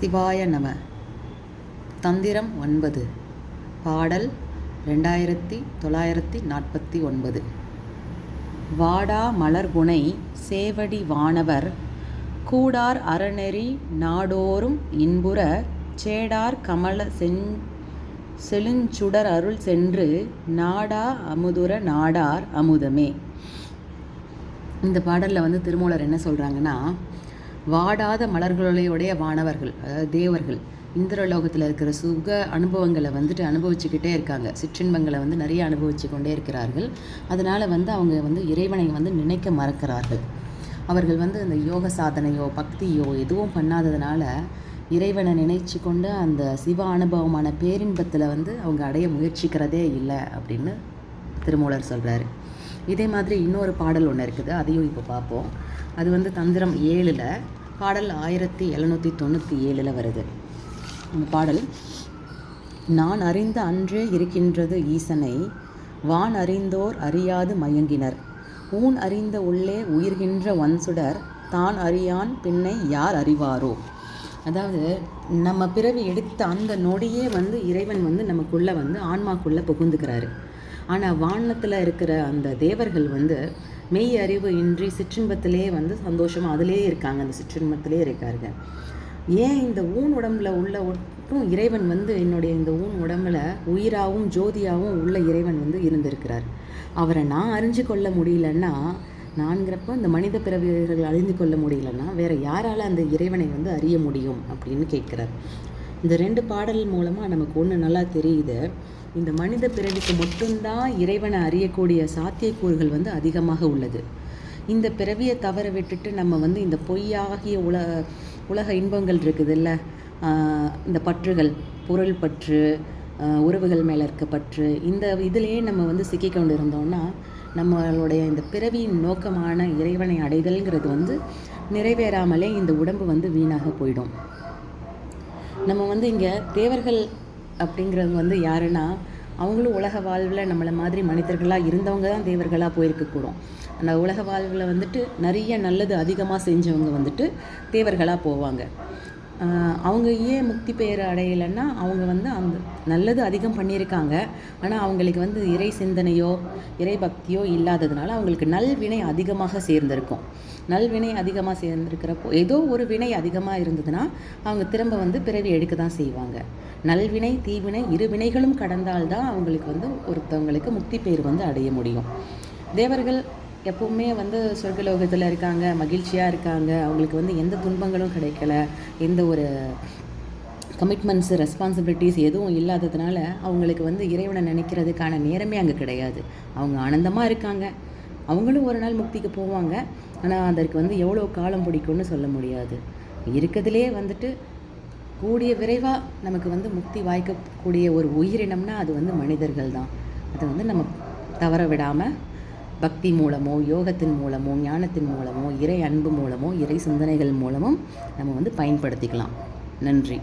சிவாய நம. தந்திரம் ஒன்பது. பாடல் ரெண்டாயிரத்தி தொள்ளாயிரத்தி நாற்பத்தி ஒன்பது. வாடா மலர்புனை சேவடி வானவர் கூடார் அறநெறி நாடோறும் இன்புற சேடார் கமல செஞ் செழுஞ்சுடர் அருள் சென்று நாடா அமுதுர நாடார் அமுதமே. இந்த பாடலில் வந்து திருமூலர் என்ன சொல்கிறாங்கன்னா வாடாத மலர்களுடைய வானவர்கள் அதாவது தேவர்கள் இந்திரலோகத்தில் இருக்கிற சுக அனுபவங்களை வந்துட்டு அனுபவிச்சுக்கிட்டே இருக்காங்க. சிற்றின்பங்களை வந்து நிறைய அனுபவிச்சு கொண்டே இருக்கிறார்கள். அதனால் வந்து அவங்க வந்து இறைவனை வந்து நினைக்க மறக்கிறார்கள். அவர்கள் வந்து அந்த யோக சாதனையோ பக்தியோ எதுவும் பண்ணாததுனால இறைவனை நினைச்சு கொண்டு அந்த சிவ அனுபவமான பேரின்பத்தில் வந்து அவங்க அடைய முயற்சிக்கிறதே இல்லை அப்படின்னு திருமூலர் சொல்கிறாரு இதே மாதிரி இன்னொரு பாடல் ஒன்று இருக்குது. அதையும் இப்போ பார்ப்போம். அது வந்து தந்திரம் ஏழில் பாடல் ஆயிரத்தி எழுநூற்றி தொண்ணூற்றி ஏழில் வருது. அந்த பாடல் நான் அறிந்த அன்றே இருக்கின்றது ஈசனை வான் அறிந்தோர் அறியாது மயங்கினர். ஊன் அறிந்த உள்ளே உயிர்கின்ற ஒன்சுடர் தான் அறியான் பின்னை யார் அறிவாரோ? அதாவது நம்ம பிறவி எடுத்த அந்த நொடியே வந்து இறைவன் வந்து நமக்குள்ளே வந்து ஆன்மாக்குள்ளே புகுந்துக்கிறாரு. ஆனால் வானத்தில் இருக்கிற அந்த தேவர்கள் வந்து மெய் அறிவு இன்றி சிற்றின்பத்திலே வந்து சந்தோஷமாக அதிலே இருக்காங்க. அந்த சிற்றின்பத்திலே இருக்காருங்க. ஏன் இந்த ஊன் உடம்புல உள்ள ஒட்டும் இறைவன் வந்து என்னுடைய இந்த ஊன் உடம்புல உயிராகவும் ஜோதியாகவும் உள்ள இறைவன் வந்து இருந்திருக்கிறார். அவரை நான் அறிஞ்சு கொள்ள முடியலன்னா நான்கிறப்போ இந்த மனித பிறவியர்கள் அறிந்து கொள்ள முடியலன்னா வேற யாரால் அந்த இறைவனை வந்து அறிய முடியும் அப்படின்னு கேட்குறார். இந்த ரெண்டு பாடல் மூலமாக நமக்கு ஒன்று நல்லா தெரியுது. இந்த மனித பிறவிக்கு மட்டும்தான் இறைவனை அறியக்கூடிய சாத்தியக்கூறுகள் வந்து அதிகமாக உள்ளது. இந்த பிறவியை தவற விட்டுட்டு நம்ம வந்து இந்த பொய்யாகிய உல உலக இன்பங்கள் இருக்குது இல்லை இந்த பற்றுகள் பொருள் பற்று உறவுகள் மேலே இருக்க பற்று இந்த இதிலேயே நம்ம வந்து சிக்கி கொண்டு இருந்தோம்னா நம்மளுடைய இந்த பிறவியின் நோக்கமான இறைவனை அடைதல்ங்கிறது வந்து நிறைவேறாமலே இந்த உடம்பு வந்து வீணாக போயிடும். நம்ம வந்து இங்கே தேவர்கள் அப்படிங்கிறது வந்து யாருன்னா அவங்களும் உலக வாழ்வில் நம்மளை மாதிரி மனிதர்களாக இருந்தவங்க தான் தேவர்களாக போயிருக்கக்கூடும் அந்த உலக வாழ்வில் வந்துட்டு நிறைய நல்லது அதிகமாக செஞ்சவங்க வந்துட்டு தேவர்களாக போவாங்க. அவங்க ஏன் முக்தி பெயர் அடையலைன்னா அவங்க வந்து அந்த நல்லது அதிகம் பண்ணியிருக்காங்க. ஆனால் அவங்களுக்கு வந்து இறை சிந்தனையோ இறை பக்தியோ இல்லாததுனால அவங்களுக்கு நல்வினை அதிகமாக சேர்ந்திருக்கும். நல்வினை அதிகமாக சேர்ந்துருக்கிறப்போ ஏதோ ஒரு வினை அதிகமாக இருந்ததுன்னா அவங்க திரும்ப வந்து பிறவி எடுக்க தான் செய்வாங்க. நல்வினை தீவினை இரு வினைகளும் கடந்தால்தான் அவங்களுக்கு வந்து ஒருத்தவங்களுக்கு முக்தி பேர் வந்து அடைய முடியும். தேவர்கள் எப்பவுமே வந்து சொர்க்கலோகத்தில் இருக்காங்க மகிழ்ச்சியாக இருக்காங்க. அவங்களுக்கு வந்து எந்த துன்பங்களும் கிடைக்கல. எந்த ஒரு கமிட்மெண்ட்ஸு ரெஸ்பான்சிபிலிட்டிஸ் எதுவும் இல்லாததுனால அவங்களுக்கு வந்து இறைவனை நினைக்கிறதுக்கான நேரமே அங்கே கிடையாது. அவங்க ஆனந்தமாக இருக்காங்க. அவங்களும் ஒரு நாள் முக்திக்கு போவாங்க. ஆனால் அதற்கு வந்து எவ்வளோ காலம் பிடிக்கும்னு சொல்ல முடியாது. இருக்கிறதுலே வந்துட்டு கூடிய விரைவாக நமக்கு வந்து முக்தி வாய்க்கக்கூடிய ஒரு உயிரினம்னா அது வந்து மனிதர்கள் தான். அதை வந்து நம்ம தவற விடாமல் பக்தி மூலமோ யோகத்தின் மூலமோ ஞானத்தின் மூலமோ இறை அன்பு மூலமோ இறை சிந்தனைகள் மூலமும் நம்ம வந்து பயன்படுத்திக்கலாம். நன்றி.